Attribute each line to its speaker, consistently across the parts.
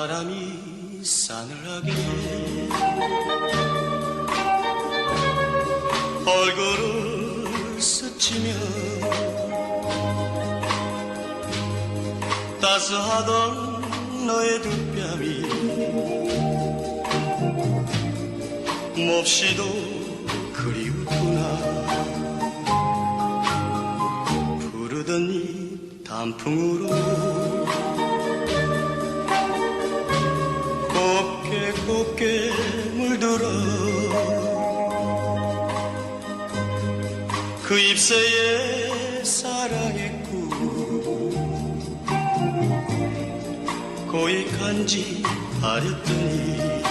Speaker 1: 나날이 싸늘하게 얼굴을 스치며 따스하던 너의 두 뺨이 몹시도 그리웠구나. 부르던 이 단풍으로 그 사랑의 꿈 고이 간지 아렸더니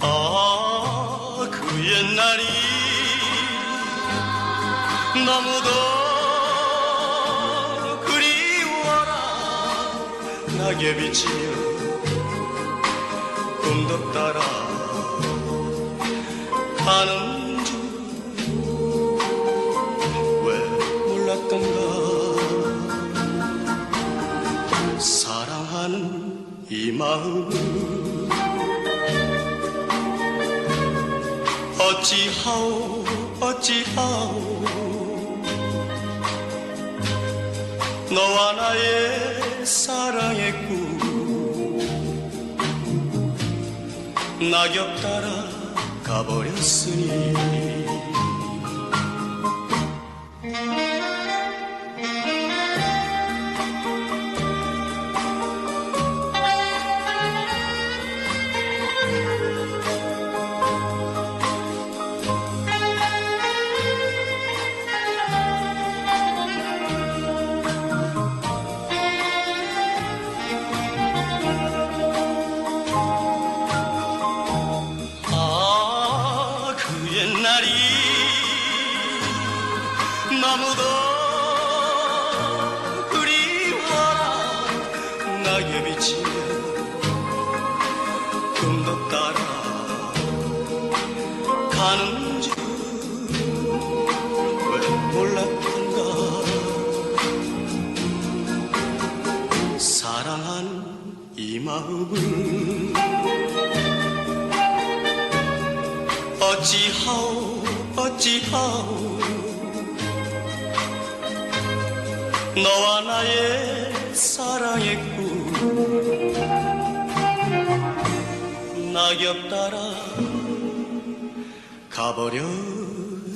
Speaker 1: 아, 그 옛날이 너무도 그리워라. 낙엽이 지며 꿈도 따라 가는 마음 어찌하오 어찌하오. 너와 나의 사랑의 꿈 낙엽 따라 가버렸으니 너무도 그리워라 낙엽이 지며 꿈도 따라 가는 줄 왜 몰랐던가. 사랑하는 이 마음을 어찌하오 너와 나의 사랑의 꿈. 낙엽 따라 가버렸으니